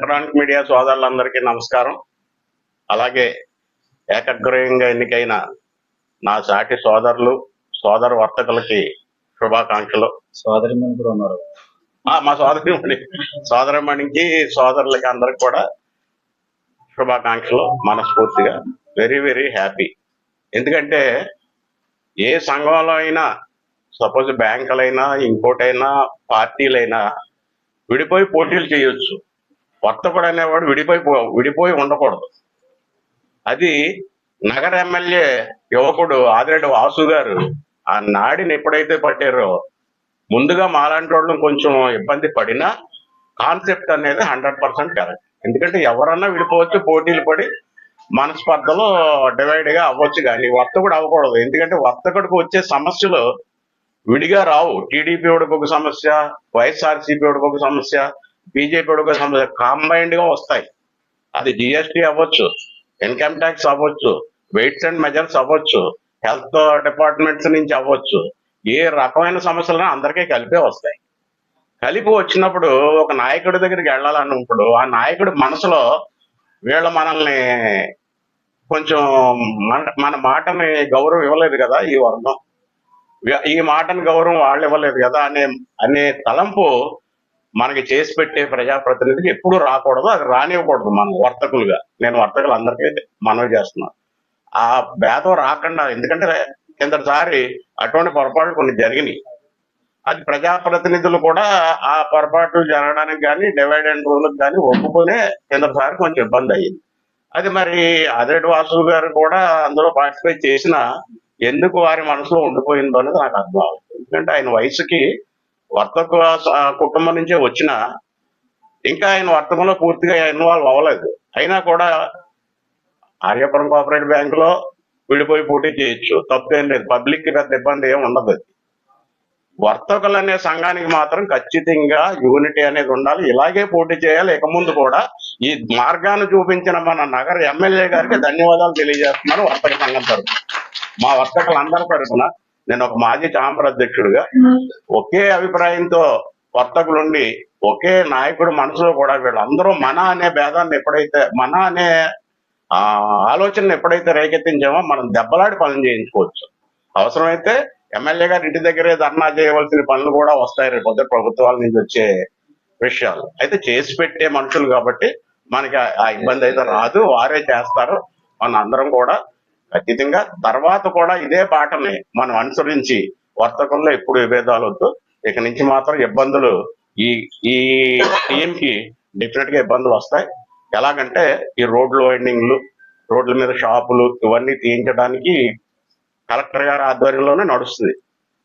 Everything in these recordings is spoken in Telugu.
ఎలక్ట్రానిక్ మీడియా సోదరులందరికీ నమస్కారం. అలాగే ఏకగ్రహంగా ఎన్నికైన నా సాటి సోదరులు సోదర వర్తకులకి శుభాకాంక్షలు. సోదరి కూడా ఉన్నారు. మా సోదరిమణి. సోదరమణికి సోదరులకి అందరికి కూడా శుభాకాంక్షలు. మనస్ఫూర్తిగా వెరీ వెరీ హ్యాపీ ఎందుకంటే ఏ సంఘంలో అయినా సపోజ్ బ్యాంకులైనా ఇంకోటైనా పార్టీలైనా విడిపోయి పోటీలు చేయొచ్చు. వర్తకుడు అనేవాడు విడిపోయి పో- విడిపోయి ఉండకూడదు. అది నగర ఎమ్మెల్యే యువకుడు ఆదిరెడ్డి వాసు గారు ఆ నాడిని ఎప్పుడైతే పట్టారో ముందుగా మాలాంటి వాళ్ళు కొంచెం ఇబ్బంది పడినా కాన్సెప్ట్ అనేది హండ్రెడ్ పర్సెంట్ కరెక్ట్. ఎందుకంటే ఎవరన్నా విడిపోవచ్చు పోటీలు పడి మనస్పర్ధలో డివైడ్గా అవ్వచ్చు కానీ వర్తకుడు అవ్వకూడదు. ఎందుకంటే వర్తకుడికి వచ్చే సమస్యలు విడిగా రావు. టీడీపీ వాడికి ఒక సమస్య వైఎస్ఆర్సీపీ వాడికి ఒక సమస్య బీజేపీ ఒక సమస్య కాంబైన్డ్గా వస్తాయి. అది జిఎస్టీ అవ్వచ్చు ఇన్కమ్ ట్యాక్స్ అవ్వచ్చు వెయిట్స్ అండ్ మెజర్స్ అవ్వచ్చు హెల్త్ డిపార్ట్మెంట్స్ నుంచి అవ్వచ్చు ఏ రకమైన సమస్యలను అందరికీ కలిపే వస్తాయి. కలిపి వచ్చినప్పుడు ఒక నాయకుడి దగ్గరికి వెళ్ళాలన్నప్పుడు ఆ నాయకుడి మనసులో వీళ్ళు మనల్ని కొంచెం మన మన మాటని గౌరవం ఇవ్వలేదు కదా ఈ వర్గం. ఈ మాటని గౌరవం వాళ్ళు ఇవ్వలేదు కదా అనే అనే తలంపు మనకి చేసి పెట్టే ప్రజాప్రతినిధికి ఎప్పుడు రాకూడదు అది రానివ్వకూడదు మనం వర్తకులుగా. నేను వర్తకులు అందరికీ మనవి చేస్తున్నాను ఆ భేదం రాకుండా ఎందుకంటే కిందసారి అటువంటి పొరపాట్లు కొన్ని జరిగినాయి. అది ప్రజాప్రతినిధులు కూడా ఆ పొరపాట్లు జరగడానికి కానీ డివైడ్ అండ్ రూల్కి కానీ ఒప్పుకునే కిందసారి కొంచెం ఇబ్బంది అయ్యింది. అది మరి ఆదిరెడ్డి వాసు గారు కూడా అందులో పార్టిసిపేట్ చేసిన ఎందుకు వారి మనసులో ఉండిపోయిందో అనేది నాకు అర్థం అవుతుంది ఎందుకంటే ఆయన వయసుకి వర్తక కుటుంబం నుంచే వచ్చిన ఇంకా ఆయన వర్తకంలో పూర్తిగా ఇన్వాల్వ్ అవ్వలేదు. అయినా కూడా ఆర్యపురం కోఆపరేటివ్ బ్యాంక్లో విడిపోయి పోటీ చేయొచ్చు. తప్పేం లేదు. పబ్లిక్కి పెద్ద ఇబ్బంది ఏం ఉండదు వర్తకులు అనే సంఘానికి మాత్రం ఖచ్చితంగా యూనిటీ అనేది ఉండాలి. ఇలాగే పోటీ చేయాలి. ఇక ముందు కూడా ఈ మార్గాన్ని చూపించిన మన నగర ఎమ్మెల్యే గారికి ధన్యవాదాలు తెలియజేస్తున్నాను వర్తక సంఘం తరఫున మా వర్తకులందరి తరఫున నేను ఒక మాజీ చాంబర్ అధ్యక్షుడిగా ఒకే అభిప్రాయంతో వర్తకులుండి ఒకే నాయకుడు మనసులో కూడా వీళ్ళందరూ మన అనే భేదాన్ని ఎప్పుడైతే మన అనే ఆ ఆలోచనను ఎప్పుడైతే రేకెత్తించామో మనం దెబ్బలాడి పనులు చేయించుకోవచ్చు. అవసరమైతే ఎమ్మెల్యే గారి ఇంటి దగ్గరే ధర్నా చేయవలసిన పనులు కూడా వస్తాయి రేపు ప్రభుత్వాల నుంచి వచ్చే విషయాలు. అయితే చేసి పెట్టే మనుషులు కాబట్టి మనకి ఆ- ఆ ఇబ్బంది అయితే రాదు. వారే చేస్తారు. మన అందరం కూడా ఖచ్చితంగా తర్వాత కూడా ఇదే బాటని మనం అనుసరించి వర్తకంలో ఎప్పుడు విభేదాలు వద్దు. ఇక నుంచి మాత్రం ఇబ్బందులు ఈ ఈ టీంకి డెఫినెట్గా ఇబ్బందులు వస్తాయి. ఎలాగంటే ఈ రోడ్లు వైండింగ్లు రోడ్ల మీద షాపులు ఇవన్నీ తీయించడానికి కలెక్టర్ గారి ఆధ్వర్యంలోనే నడుస్తుంది.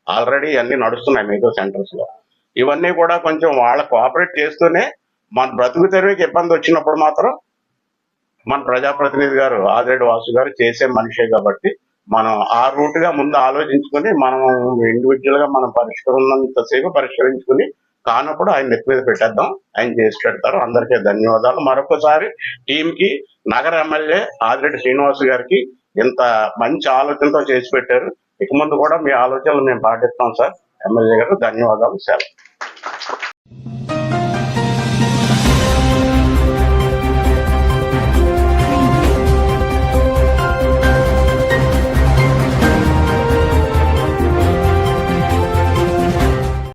ఆల్రెడీ అన్ని నడుస్తున్నాయి మిగతా సెంటర్స్లో. ఇవన్నీ కూడా కొంచెం వాళ్ళ కోఆపరేట్ చేస్తూనే మన బ్రతుకు తెరవేకి ఇబ్బంది వచ్చినప్పుడు మాత్రం మన ప్రజాప్రతినిధి గారు ఆదిరెడ్డి వాసు గారు చేసే మనిషే కాబట్టి మనం ఆ రూట్గా ముందు ఆలోచించుకుని మనం ఇండివిజువల్గా మనం పరిష్కరించేపు పరిష్కరించుకుని కానప్పుడు ఆయన నెత్తి మీద పెట్టేద్దాం. ఆయన చేసి పెడతారు. అందరికీ ధన్యవాదాలు. మరొకసారి టీం కి నగర ఎమ్మెల్యే ఆదిరెడ్డి శ్రీనివాస్ గారికి ఇంత మంచి ఆలోచనతో చేసి పెట్టారు. ఇక ముందు కూడా మీ ఆలోచనలు మేము పాటిస్తాం సార్. ఎమ్మెల్యే గారు ధన్యవాదాలు. సార్